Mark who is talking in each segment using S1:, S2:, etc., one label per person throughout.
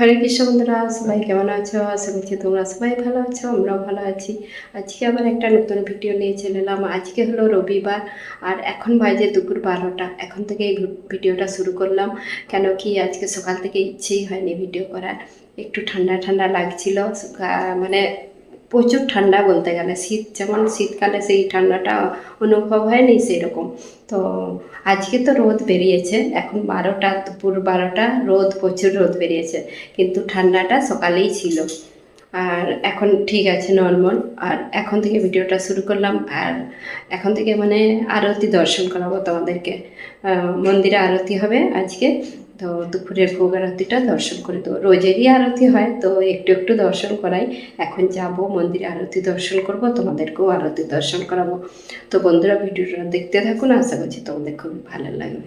S1: হরে কৃষ্ণ বন্ধুরা, সবাই কেমন আছো? আশা করছি তোমরা সবাই ভালো আছো, আমরাও ভালো আছি। আজকে আবার একটা নতুন ভিডিও নিয়ে চলে এলাম। আজকে হলো রবিবার, আর এখন বাজে দুপুর বারোটা। এখন থেকে এই ভিডিওটা শুরু করলাম, কেন কি আজকে সকাল থেকে ইচ্ছেই হয়নি ভিডিও করার। একটু ঠান্ডা ঠান্ডা লাগছিল মানে প্রচুর ঠান্ডা বলতে গেলে। শীত, যেমন শীতকালে সেই ঠান্ডাটা অনুভব হয়নি সেরকম। তো আজকে তো রোদ বেরিয়েছে। এখন বারোটা, দুপুর বারোটা, রোদ, প্রচুর রোদ বেরিয়েছে। কিন্তু ঠান্ডাটা সকালেই ছিল। আর এখন ঠিক আছে নর্মাল। আর এখন থেকে ভিডিওটা শুরু করলাম। আর এখন থেকে মানে আরতি দর্শন করাবো তোমাদেরকে। মন্দিরে আরতি হবে আজকে। তো দুপুরের ভোগ আরতিটা দর্শন করে দেবো। রোজেরই আরতি হয়, তো একটু একটু দর্শন করাই। এখন যাব, মন্দিরে আরতি দর্শন করব, তোমাদেরকেও আরতি দর্শন করাবো। তো বন্ধুরা, ভিডিওটা দেখতে থাকুন, আশা করছি তোমাদের খুব ভালো লাগবে।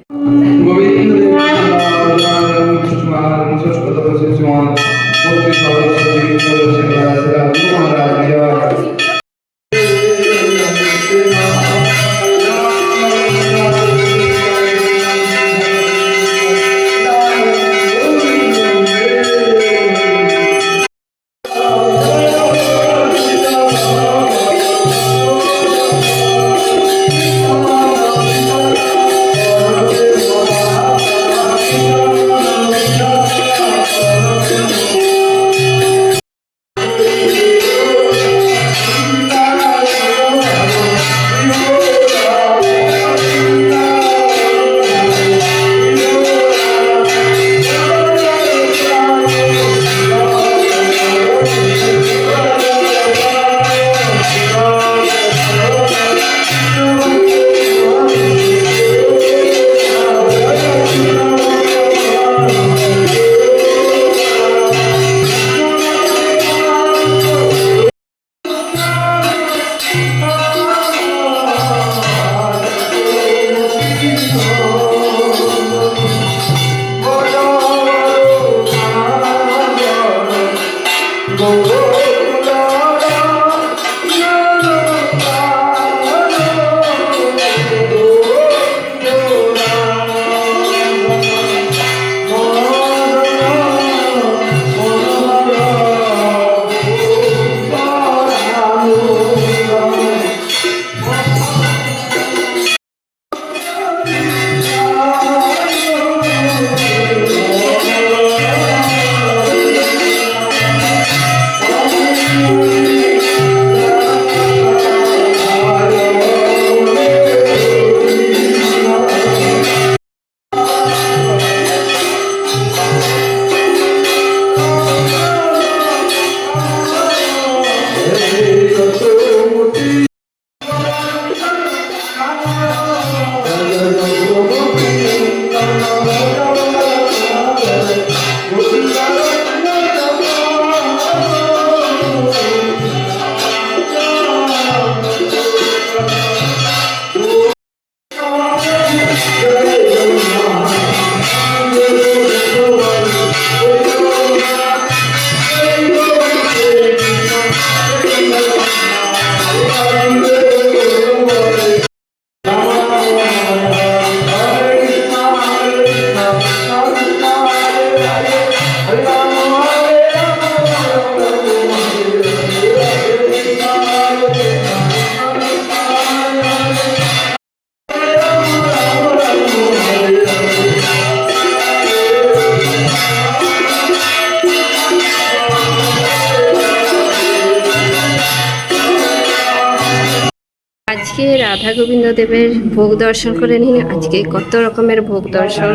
S1: রাধা গোবিন্দ দেবের ভোগ দর্শন করে নিন আজকে কত রকমের ভোগ দর্শন।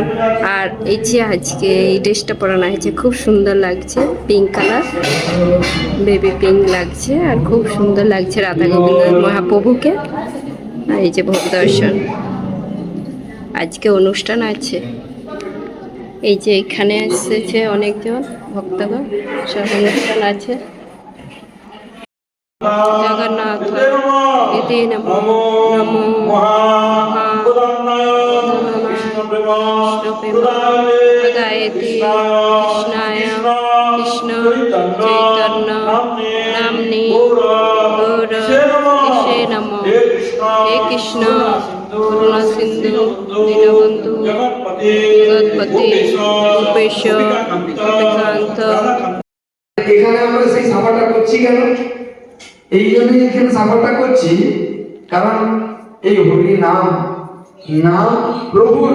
S1: আর এই যে আজকে এই ড্রেসটা পরানো হয়েছে, খুব সুন্দর লাগছে পিঙ্ক কালার বেবি পিঙ্ক লাগছে, আর খুব সুন্দর লাগছে রাধা গোবিন্দ মহাপ্রভুকে। আর এই যে ভোগ দর্শন, আজকে অনুষ্ঠান আছে। এই যে এখানে এসেছে অনেকজন ভক্তগণ, সব অনুষ্ঠান আছে। জগন্নাথ, এতে নমো নমো প্রদায়তে কৃষ্ণায়, কৃষ্ণ চৈতন্য, নামনি গৌর কৃষ্ণে নম। হে কৃষ্ণ, করুণা সিন্ধু, দীনবন্ধু জগৎপতি
S2: ভূপেশ
S1: এখানে আমরা সেই সাফাটা করছি কেন? এই জন্যই এখানে সাফাটা করছি, কারণ এই হরি নাম নাম প্রভুর।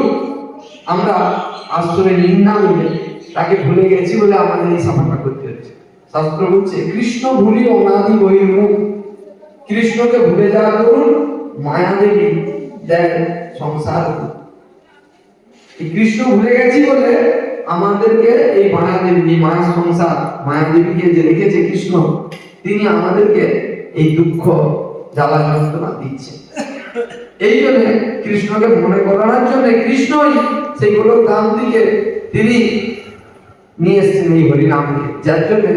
S1: আমরা আশ্রয় নিন্দা বলে তাকে ভুলে গেছি বলে আমাদের এই সাফাটা করতে হচ্ছে। শাস্ত্র বলছে, কৃষ্ণ ভুলি অনাদি বহির্মুখ। কৃষ্ণকে ভুলে যাওয়া করুন, মায়া দেবী দেয় সংসার কৃষ্ণ ভুলে গেছি বলে আমাদেরকে এই মায়াদেবী এই মায়া সংসার মায়াদেবীকে যে রেখেছে কৃষ্ণ তিনি আমাদেরকে এই দুঃখ জ্বালা যন্ত্রণা দিচ্ছে এই জন্য কৃষ্ণকে মনে করানোর জন্য কৃষ্ণই সেইগুলো দাম থেকে তিনি নিয়ে এসেছেন এই হরিনামকে যার জন্য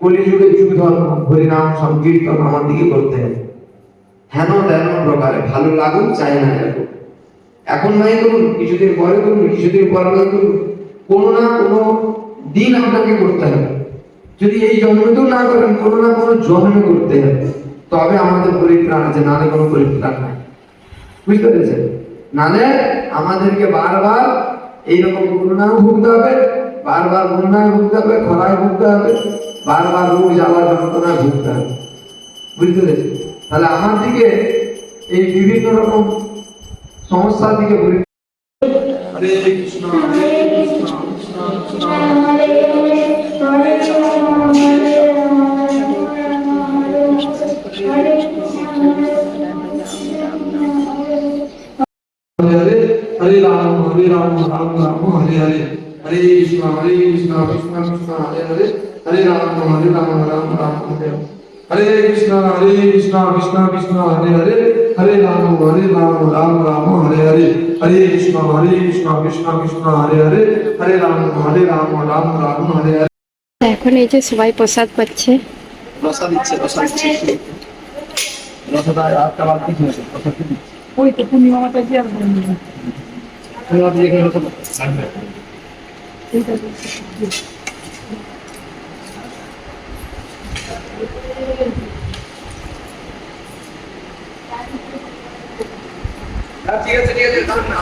S1: কলিযুগে যুগ ধর্ম হরিনাম, সংকীর্তন আমার দিকে করতে হবে। হেন তেন প্রকারে ভালো লাগুক, চাই না লাগুক। এখন নাই করুন, কিছুদিন পরে করুন, কিছুদিন পরে করুন। কোনো না কোনো দিন আপনাকে করতে হবে। যদি এই জন্মতেও না করেন, কোনো না কোনো জন্মে করতে হবে। তবে আমাদের পরিত্রাণ আছে, নালে কোনো পরিত্রাণ নাই। বুঝতে পেরেছেন? নালে আমাদেরকে বারবার এইরকম করুণাও ভুগতে হবে, বারবার বন্যায় ভুগতে হবে, খরায় ভুগতে হবে, বারবার রোগ, জ্বালা, যন্ত্রণায় ভুগতে হবে। বুঝতে পেরেছেন? তাহলে আমার দিকে এই বিভিন্ন রকম সমস্যার দিকে হরে কৃষ্ণ কৃষ্ণ কৃষ্ণ কৃষ্ণ। राम हरे राम राम राम हरे हरे हरे कृष्ण हरे कृष्ण कृष्ण कृष्ण हरे हरे हरे राम हरे राम राम राम हरे हरे हरे कृष्ण हरे कृष्ण कृष्ण कृष्ण हरे हरे हरे राम हरे राम राम राम हरे हरे हरे कृष्ण हरे कृष्ण कृष्ण कृष्ण हरे हरे हरे राम हरे राम राम राम हरे हरे
S2: এখন এই যে সবাই প্রসাদ পাচ্ছে
S1: রসা দিচ্ছে রসা দিচ্ছে রসাটা আটটা বাদ দিচ্ছে রসা দিচ্ছে
S3: ওই তো পূর্ণিমাটা কি আর
S1: ঠিক আছে ঠিক আছে তাহলে না।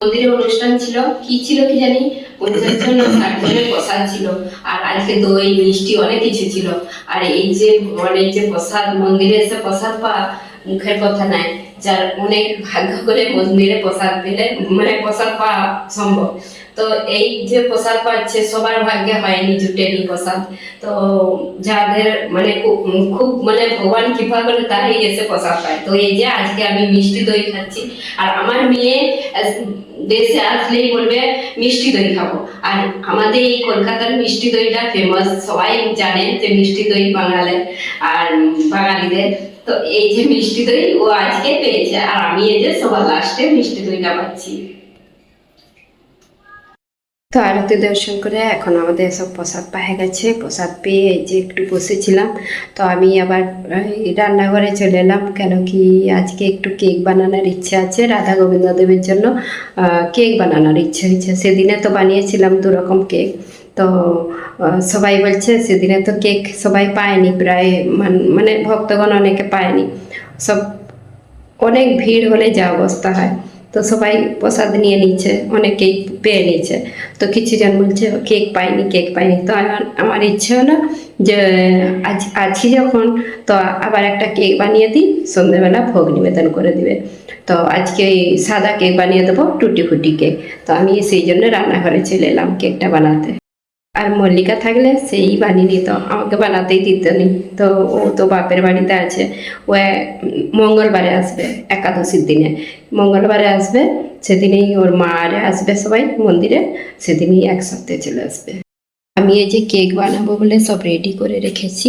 S2: মন্দিরে অনুষ্ঠান ছিল। কি ছিল কি জানি? পঞ্চাশ জন ষাট প্রসাদ ছিল। আর আজকে দই, মিষ্টি অনেক কিছু ছিল। আর এই যে অনেক যে প্রসাদ মন্দিরে এসে প্রসাদ পা মুখের কথা নাই। যার অনেক ভাগ্য করে মন্দিরে প্রসাদ পেলে মানে প্রসাদ পাওয়া সম্ভব। তো এই যে প্রসাদ পাচ্ছে, সবার ভাগ্যে হয়নি জুটেনি প্রসাদ। তো যাদের মানে খুব মানে ভগবান কৃপা করে তারাই এসে প্রসাদ পায়। তো এই যে আজকে আমি মিষ্টি দই খাচ্ছি, আর আমার মেয়ে দেশে আসলেই বলবে, মিষ্টি দই খাব। আর আমাদের এই কলকাতার মিষ্টি দইটা ফেমাস সবাই জানে যে মিষ্টি দই বাঙালের, আর বাঙালিদের। তো এই যে মিষ্টি দই, ও আজকে পেয়েছে, আর আমি এই যে সবার লাস্টে মিষ্টি দইটা পাচ্ছি তো আরতি দর্শন করে এখন আমাদের সব প্রসাদ পাওয়া গেছে। প্রসাদ পেয়ে এই যে একটু বসেছিলাম, তো আমি আবার রান্নাঘরে চলে এলাম, কেন কি আজকে একটু কেক বানানোর ইচ্ছে আছে রাধা গোবিন্দ দেবের জন্য কেক বানানোর ইচ্ছে হয়েছে। সেদিনে তো বানিয়েছিলাম দু রকম কেক। তো সবাই বলছে সেদিনে তো কেক সবাই পায়নি, প্রায় মান- ভক্তগণ অনেকে পায়নি। সব অনেক ভিড় হলে যা অবস্থা হয়। তো সবাই প্রসাদ নিয়ে নিচ্ছে অনেকেই পেয়ে নিচ্ছে তো কিছু জন বলছে, কেক পাইনি কেক পাইনি তো আমার আমার ইচ্ছে হলো যে, আজ আছি যখন, তো আবার একটা কেক বানিয়ে দিই সন্ধ্যেবেলা ভোগ নিবেদন করে দিবে। তো আজকে এই সাদা কেক বানিয়ে দেবো, টুটি ফুটি কেক। তো আমি সেই জন্য রান্নাঘরে চলে এলাম কেকটা বানাতে। আর মল্লিকা থাকলে সেই বানিয়ে নিত, আমাকে বানাতেই দিত নি। তো ও তো বাপের বাড়িতে আছে, ও মঙ্গলবারে আসবে একাদশীর দিনে। মঙ্গলবারে আসবে, সেদিনেই ওর মা আর আসবে সবাই মন্দিরে, সেদিনই একসাথে চলে আসবে। আমি এই যে কেক বানাবো বলে সব রেডি করে রেখেছি।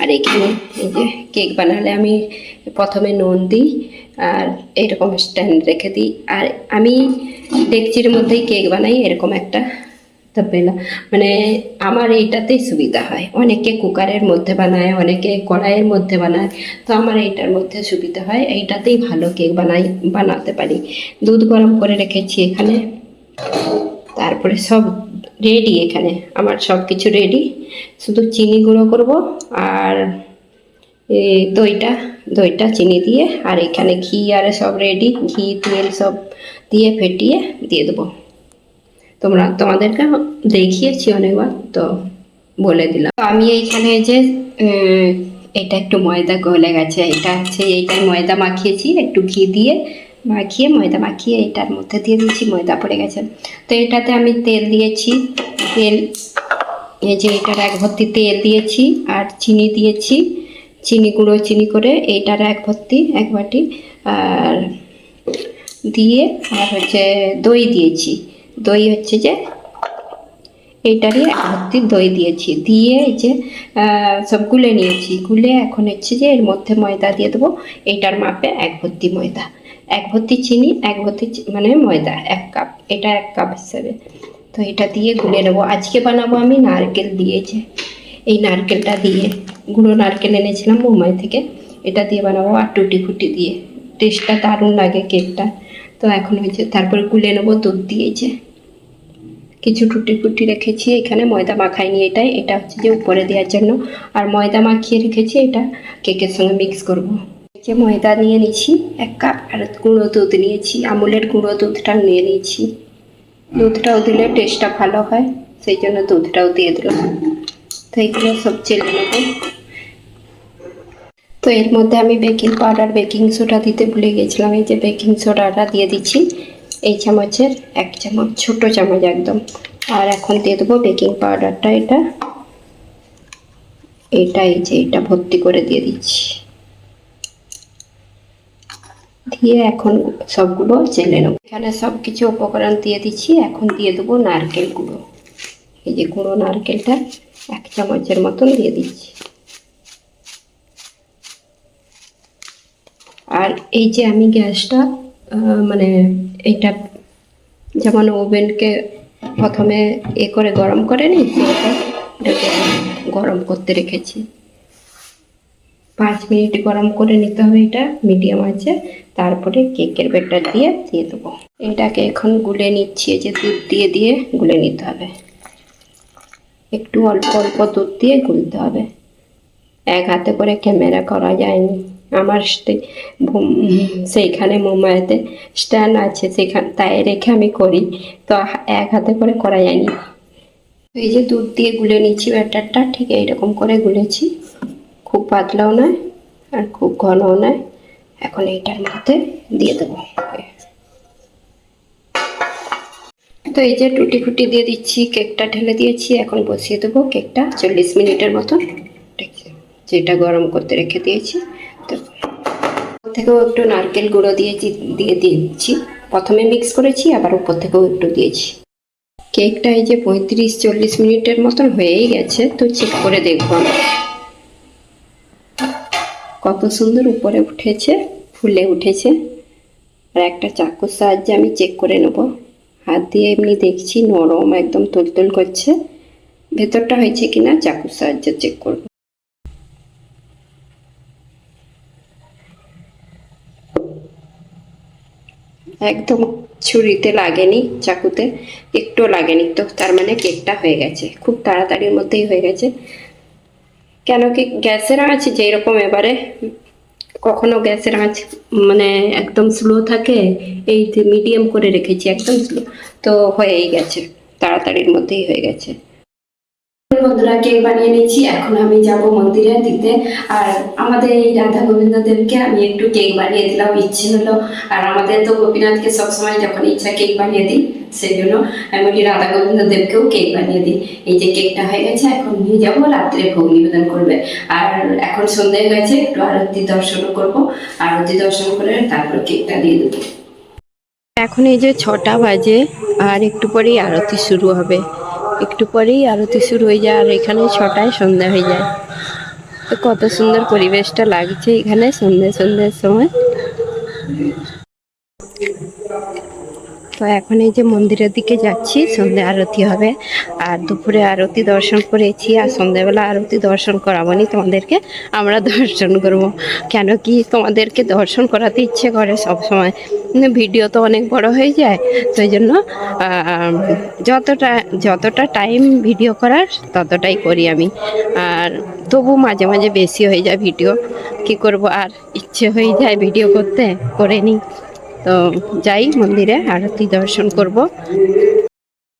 S2: আর এখানে এই যে কেক বানালে আমি প্রথমে নুন দিই, আর এরকম স্ট্যান্ড রেখে দিই। আর আমি ডেকচির মধ্যেই কেক বানাই, এরকম একটা তবেলা মানে আমার এইটাতেই সুবিধা হয়। অনেকে কুকারের মধ্যে বানায়, অনেকে কড়াইয়ের মধ্যে বানায়। তো আমার এইটার মধ্যে সুবিধা হয়। এইটাতেই ভালো কেক বানাই, বানাতে পারি। দুধ গরম করে রেখেছি এখানে। তারপরে সব রেডি এখানে। আমার সব কিছু রেডি শুধু চিনি গুঁড়ো করব আর এই দইটা দইটা চিনি দিয়ে। আর এখানে ঘি আর সব রেডি ঘি, তেল সব দিয়ে ফেটিয়ে দিয়ে দেবো। তোমরা তোমাদেরকে দেখিয়েছি অনেকবার, তো বলে দিলাম। তো আমি এইখানে যে এটা একটু ময়দা গলে গেছে, এটা হচ্ছে এইটাই ময়দা মাখিয়েছি, একটু ঘি দিয়ে মাখিয়ে, ময়দা মাখিয়ে এটার মধ্যে দিয়ে দিয়েছি, ময়দা পড়ে গেছে। তো এটাতে আমি তেল দিয়েছি, তেল, এই যে এটার এক ভর্তি তেল দিয়েছি আর চিনি দিয়েছি, চিনি গুঁড়ো, চিনি করে এইটার এক ভর্তি, এক বাটি, আর দিয়ে আর হচ্ছে দই দিয়েছি। দই হচ্ছে যে, এইটারই ভর্তি দই দিয়েছি। দিয়ে এই যে সব গুলে নিয়েছি। গুলে এখন হচ্ছে যে, এর মধ্যে ময়দা দিয়ে দেবো। এইটার মাপে এক ভর্তি ময়দা। এক ভর্তি চিনি, এক ভর্তি মানে ময়দা, এক কাপ। এটা এক কাপ হিসাবে। তো এটা দিয়ে গুলে নেব। আজকে বানাবো আমি নারকেল দিয়ে যে, এই নারকেলটা দিয়ে। গুঁড়ো নারকেল এনেছিলাম মুম্বাই থেকে। এটা দিয়ে বানাবো আর টুটি ফুটি দিয়ে। টেস্টটা দারুণ লাগে কেকটা। তো এখন হয়েছে তারপরে গুলে নেব দুধ দিয়েছে কিছু টুটি ফুটি রেখেছি, এখানে ময়দা মাখাই মাখাইনি এটাই। এটা হচ্ছে যে উপরে দেওয়ার জন্য। আর ময়দা মাখিয়ে রেখেছি, এটা কেকের সঙ্গে মিক্স করব। যে ময়দা নিয়ে নিয়েছি, এক কাপ আর গুঁড়ো দুধ নিয়েছি, আমুলের গুঁড়ো দুধটা নিয়ে নিয়েছি। দুধটাও দিলে টেস্টটা ভালো হয়, সেই জন্য দুধটাও দিয়ে দিলাম। তো এইগুলো সব চেলে নেব। তো এর মধ্যে আমি বেকিং পাউডার বেকিং সোডা দিতে ভুলে গেছিলাম, এই যে বেকিং সোডাটা দিয়ে দিচ্ছি। এই চামচের এক চামচ, ছোট চামচ একদম। আর এখন দিয়ে দেবো বেকিং পাউডারটা এটা। এইটা এই যে, এটা ভর্তি করে দিয়ে দিচ্ছি। দিয়ে এখন সবগুলো চেলে নেব। এখানে সব কিছু উপকরণ দিয়ে দিচ্ছি। এখন দিয়ে দেবো নারকেল গুঁড়ো। এই যে গুঁড়ো নারকেলটা এক চামচের মতন দিয়ে দিচ্ছি। আর এই যে আমি গ্যাসটা মানে এইটা যেমন ওভেনকে প্রথমে এ করে গরম করে নিই এটাকে গরম করতে রেখেছি। পাঁচ মিনিট গরম করে নিতে হবে এটা, মিডিয়াম আছে, তারপরে কেকের ব্যাটার দিয়ে দিয়ে দেবো। এটাকে এখন গুলে নিচ্ছি যে দুধ দিয়ে দিয়ে গুলে নিতে হবে। একটু অল্প অল্প দুধ দিয়ে গুলতে হবে। এক হাতে করে ক্যামেরা করা যায়নি। আমার সেইখানে মুম্বাইতে স্ট্যান্ড আছে, সেখান তাই রেখে আমি করি। তো এক হাতে করে করা যায়নি এই যে দুধ দিয়ে গুলে নিচ্ছি ব্যাটারটা, ঠিক এইরকম করে গুলেছি। খুব পাতলাও নয় আর খুব ঘনও নয়। এখন এইটার মধ্যে দিয়ে দেবো। তো এই যে টুটি ফুটি দিয়ে দিচ্ছি, কেকটা ঢেলে দিয়েছি, এখন বসিয়ে দেবো কেকটা চল্লিশ মিনিটের মতন। যেটা গরম করতে রেখে দিয়েছি। থেকেও একটু নারকেল গুঁড়ো দিয়েছি দিয়ে দিচ্ছি প্রথমে মিক্স করেছি, আবার উপর থেকেও একটু দিয়েছি। কেকটা এই যে পঁয়ত্রিশ চল্লিশ মিনিটের মতন হয়েই গেছে, তো চেক করে দেখব কত সুন্দর উপরে উঠেছে, ফুলে উঠেছে। আর একটা চাকুর সাহায্যে আমি চেক করে নেব। হাত দিয়ে এমনি দেখছি, নরম, একদম তুলতুল করছে। ভেতরটা হয়েছে কিনা, চাকুর সাহায্যে চেক করব। একদম ছুরিতে লাগেনি, চাকুতে একটু লাগেনি তো, তার মানে কেকটা হয়ে গেছে, খুব তাড়াতাড়ির মধ্যেই হয়ে গেছে। কেন কি গ্যাসের আঁচ যেরকম এবারে, কখনো গ্যাসের আঁচ মানে একদম স্লো থাকে, এই মিডিয়াম করে রেখেছি, একদম স্লো তো হয়েই গেছে, তাড়াতাড়ির মধ্যেই হয়ে গেছে। বন্ধুরা কেক বানিয়ে নিচ্ছি। এখন আমি যাব মন্দিরে দিতে আর আমাদের এই রাধা গোবিন্দ দেবকে আমি একটু কেক বানিয়ে দিলাম। ইচ্ছে হলো। আর আমাদের তো গোপীনাথকে সবসময় যখন ইচ্ছা কেক বানিয়ে দিই, সেই জন্য আমি রাধা গোবিন্দ দেবকেও কেক বানিয়ে দিই। এই যে কেকটা হয়ে গেছে, এখন নিয়ে যাব। রাত্রে ভোগ নিবেদন করবে। আর এখন সন্ধে হয়ে গেছে, একটু আরতি দর্শন করব। আরতি দর্শন করে তারপর কেকটা দিয়ে দেবো। এখন এই যে ছটা বাজে, আর একটু পরেই আরতি শুরু হবে। একটু পরেই আরতি শুরু হয়ে যায়, আর এখানে ছটায় সন্ধ্যা হয়ে যায়। তো কত সুন্দর পরিবেশটা লাগছে এখানে সন্ধ্যে, সন্ধ্যের সময়। তো এখন এই যে মন্দিরের দিকে যাচ্ছি, সন্ধ্যে আরতি হবে। আর দুপুরে আরতি দর্শন করেছি, আর সন্ধ্যেবেলা আরতি দর্শন করাবো করাবনি তোমাদেরকে, আমরা দর্শন করব। কেন কি তোমাদেরকে দর্শন করাতে ইচ্ছে করে সব সময় ভিডিও তো অনেক বড় হয়ে যায় এই জন্য যতটা যতটা টাইম ভিডিও করার, ততটাই করি আমি। আর তবু মাঝে মাঝে বেশি হয়ে যায় ভিডিও, কি করব? আর ইচ্ছে হয়ে যায় ভিডিও করতে, করে নিই। তো যাই মন্দিরে আরতি দর্শন করব।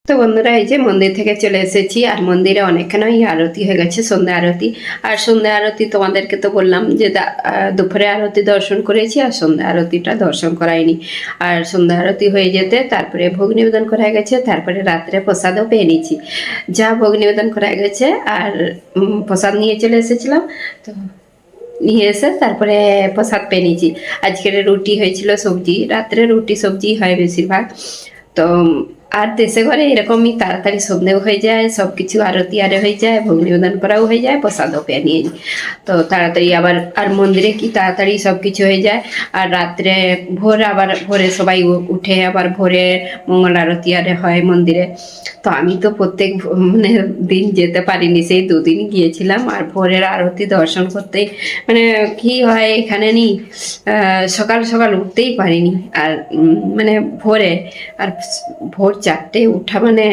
S2: তো বন্ধুরা, এই যে মন্দির থেকে চলে এসেছি আর মন্দিরে অনেকখানি আরতি হয়ে গেছে, সন্ধ্যা আরতি। আর সন্ধ্যা আরতি তোমাদেরকে তো বললাম যে দুপুরে আরতি দর্শন করেছি আর সন্ধ্যা আরতিটা দর্শন করাইনি। আর সন্ধ্যা আরতি হয়ে যেতে তারপরে ভোগ নিবেদন করা গেছে, তারপরে রাত্রে প্রসাদও পেয়ে নিয়েছি। যা ভোগ নিবেদন করা গেছে আর প্রসাদ নিয়ে চলে এসেছিলাম, তো নিয়ে এসে তারপরে প্রসাদ পেয়ে নিয়েছি। আজকের রুটি হয়েছিল সবজি, রাত্রে রুটি সবজি হয় বেশিরভাগ। তো আর দেশে ঘরে এরকমই তাড়াতাড়ি সন্দেহ হয়ে যায় সব কিছু আরতি আরে হয়ে যায়, ভোগ নিবেদন করাও হয়ে যায়, প্রসাদও পেয়ে নিয়ে। তো তাড়াতাড়ি আবার, আর মন্দিরে কি তাড়াতাড়ি সব কিছু হয়ে যায়। আর রাত্রে ভোর আবার, ভোরে সবাই উঠে আবার ভোরে মঙ্গল আরতি আরে হয় মন্দিরে। তো আমি তো প্রত্যেক মানে দিন যেতে পারিনি, সেই দুদিন গিয়েছিলাম। আর ভোরের আরতি দর্শন করতে মানে কি হয় এখানে নি সকাল সকাল উঠতেই পারিনি। আর মানে ভোরে, আর ভোর চারটে উঠা মানে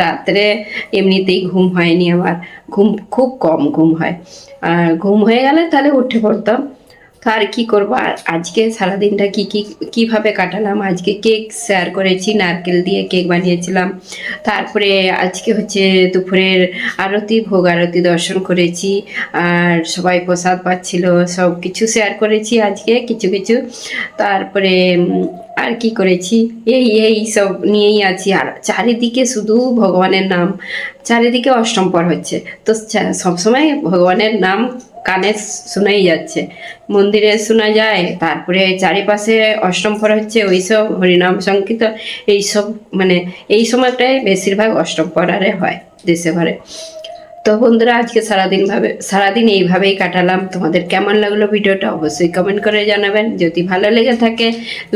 S2: রাত্রে এমনিতেই ঘুম হয়নি আমার। ঘুম খুব কম ঘুম হয়। আর ঘুম হয়ে গেলে তাহলে উঠে পড়তাম। আর কি করব? আর আজকে সারাদিনটা কি কি, কীভাবে কাটালাম? আজকে কেক শেয়ার করেছি, নারকেল দিয়ে কেক বানিয়েছিলাম। তারপরে আজকে হচ্ছে দুপুরের আরতি, ভোগ আরতি দর্শন করেছি। আর সবাই প্রসাদ পাচ্ছিল, সব কিছু শেয়ার করেছি আজকে, কিছু কিছু। তারপরে আর কি করেছি? এই এই সব নিয়েই আছি। আর চারিদিকে শুধু ভগবানের নাম। চারিদিকে অষ্টম পর হচ্ছে। তো সবসময় ভগবানের নাম কানে শোনাই যাচ্ছে। মন্দিরে শোনা যায়, তারপরে চারিপাশে অষ্টম পর হচ্ছে ওইসব হরিনাম, সংকীর্ত, এইসব মানে এই সময়টাই বেশিরভাগ অষ্টম পরারে হয় দেশে ঘরে। তো বন্ধুরা, আজকে সারাদিনভাবে সারাদিন এইভাবেই কাটালাম। তোমাদের কেমন লাগল ভিডিওটা অবশ্যই কমেন্ট করে জানাবেন। যদি ভালো লেগে থাকে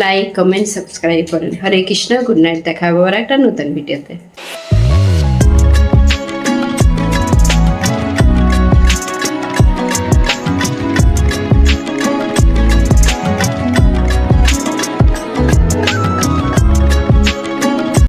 S2: লাইক কমেন্ট সাবস্ক্রাইব করেন। হরে কৃষ্ণ গুড নাইট দেখা হবে আবার একটা নতুন ভিডিওতে